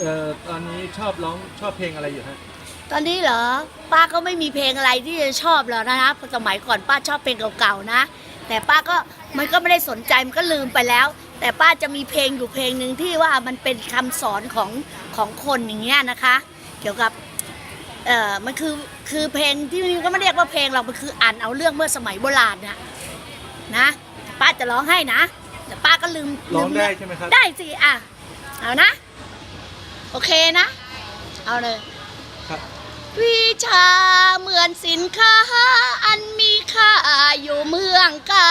เอ่อตอนนี้ชอบร้องชอบเพลงอะไรอยู่ฮะตอนนี้เหรอป้าก็ไม่มีเพลงอะไรที่จะชอบแล้วนะคะเพราะสมัยก่อนป้าชอบเพลงเก่าๆนะ แต่ป้าก็มันก็ไม่ได้สนใจมันก็ลืมไปแล้ว แต่ป้าจะมีเพลงอยู่เพลงหนึ่งที่ว่ามันเป็นคำสอนของของคนอย่างเงี้ยนะคะ เกี่ยวกับเอ่อมันคือคือเพลงที่มันก็ไม่เรียกว่าเพลงหรอกมันคืออ่านเอาเรื่องเมื่อสมัยโบราณนะนะป้าจะร้องให้นะแต่ป้าก็ลืมร้องลืมได้เนื้ใช่ไหมครับ ได้สิอะเอานะ โอเคนะ เอาเลยครับ วิชาเหมือนสินค้า อันมีค่าอยู่เมืองไกล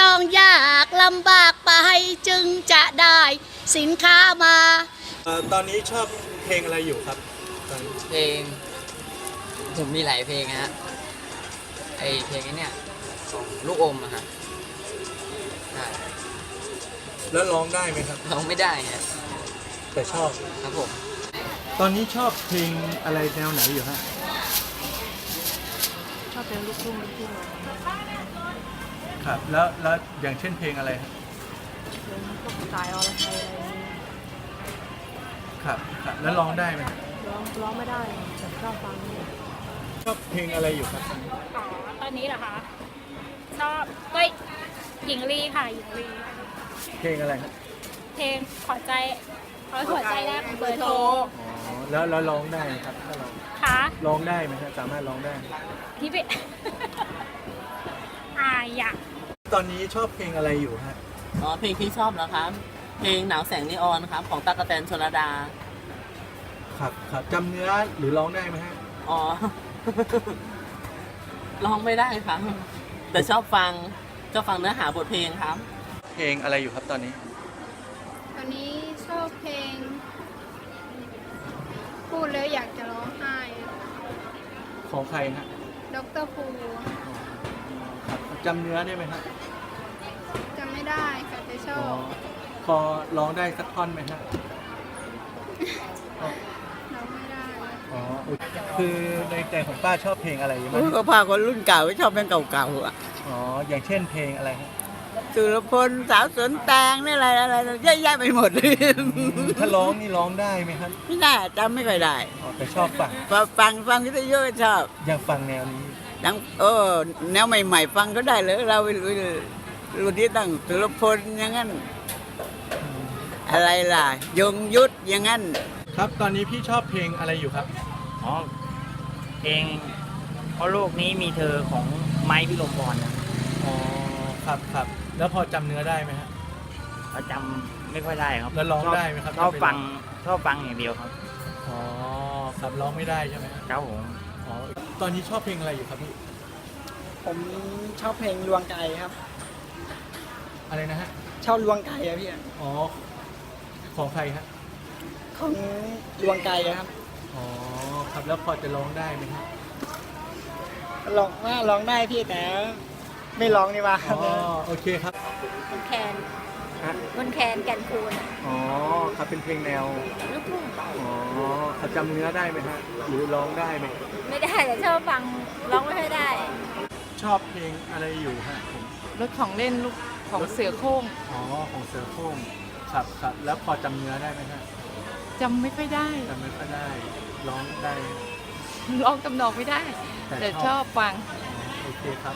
ต้องยากลำบากไปจึงจะได้สินค้ามา เอ่อตอนนี้ชอบเพลงอะไรอยู่ครับตอนนี้เพลง ผมมีหลายเพลงนะฮะไอเพลงนี้เนี่ยของลูกอมอะฮะใช่แล้วร้องได้ไหมครับ ร้องไม่ได้ฮะ แต่ชอบ ครับผม ตอนนี้ชอบเพลงอะไรแนวไหนอยู่ฮะ ชอบเพลงลูกทุ่งลูกทุ่งครับ แล้วแล้วอย่างเช่นเพลงอะไรฮะเพลงพวกสายอรไทยอะไรอย่างนี้ครับครับ แล้วร้องได้ไหมร้องร้องไม่ได้แต่ชอบฟังนี่ชอบเพลงอะไรอยู่ครับ อ๋อตอนนี้เหรอคะชอบเฮ้ยหญิงลีค่ะหญิงลีเพลงอะไรครับเพลงขอใจ ขอหัวใจแรกเบอร์โทรอ๋อแล้วแล้วร้องได้ไหมครับถ้าร้องค่ะร้องได้ไหมครับสามารถร้องได้ไหมที่เป็นอายอะตอนนี้ชอบเพลงอะไรอยู่ฮะอ๋อเพลงที่ชอบนะครับเพลงหนาวแสงนีออนครับของตากกะแตนชลดาครับครับจำเนื้อหรือร้องได้ไหมฮะอ๋อ ร้องไม่ได้ครับแต่ชอบฟังชอบฟังเนื้อหาบทเพลงครับ เพลงอะไรอยู่ครับตอนนี้วันนี้ ชอบเพลง พูดแล้วอยากจะร้องไห้ ของใครฮะดรภูครับจำเนื้อได้ไหมฮะจำไม่ได้ค่ะแต่ชอ๋ออบพอร้องได้สักท่อนไหมฮะร้องไม่ได้ อ๋อโอเคคือในใจของป้าชอบเพลงอะไรอยู่มั้โอ้ยยก็พาคนรุ่นเก่าชอบเพลงเก่าๆอะอ๋ออย่างเช่นเพลงอะไรฮะ สุรพลสาวสวนแตงนี่อะไรอะไรเยอะแยะไปหมดเลยถ้าร้องนี่ร้องได้ไหมครับไม่ได้จำไม่ค่อยได้อ๋อแต่ชอบฟังพอฟังฟังวิทยุก็ชอบอยากฟังแนวนี้ดังโอ้แนวใหม่ๆ ฟังก็ได้เลยเราไม่รู้เลยรุ่นที่ตั้งสุรพลอย่างนั้น อะไรล่ะ ยงยุทธอย่างนั้น ครับตอนนี้พี่ชอบเพลงอะไรอยู่ครับอ๋อเพลงเพราะโลกนี้มีเธอของไม้พิรมพรนะอ๋อครับครับ แล้วพอจำเนื้อได้ไหมฮะเราจำไม่ค่อยได้ครับแล้วร้องชบได้ไหมครับชอบถ้าไปฟังร้ชอบฟังอย่างเดียวครับอ๋อครับร้องไม่ได้ใช่ไหมฮะครับผมอ๋อตอนนี้ชอบเพลงอะไรอยู่ครับพี่ ผมชอบเพลงลวงไก่ครับ อะไรนะฮะ ชอบลวงไก่อะพี่อ๋อ ของใครฮะ ของลวงไก่อะครับอ๋อ ครับแล้วพอจะร้องได้ไหมครับร้องว่าร้องได้พี่แต่ ไม่ร้องนี่ว่าอ๋อโอเคครับคนแคนฮะคนแคนแกันคูนอะอ๋อครับเป็นเพลงแนวลูกทุ่งอ๋อเขาจำเนื้อได้ไหมฮะหรือร้องได้ไหมไม่ได้แต่ชอบฟังร้องไม่ค่อยได้ ชอบเพลงอะไรอยู่ฮะผมรถของเล่นลูกของเสือโคร่งอ๋อของเสือโคร่งครับครับแล้วพอจำเนื้อได้ไหมฮะจำไม่ค่อยได้ จำไม่ค่อยได้ร้องได้ ร้องตำนองไม่ได้ แต่แต่ชชออบบ ฟัง อ๋อโอเคครับ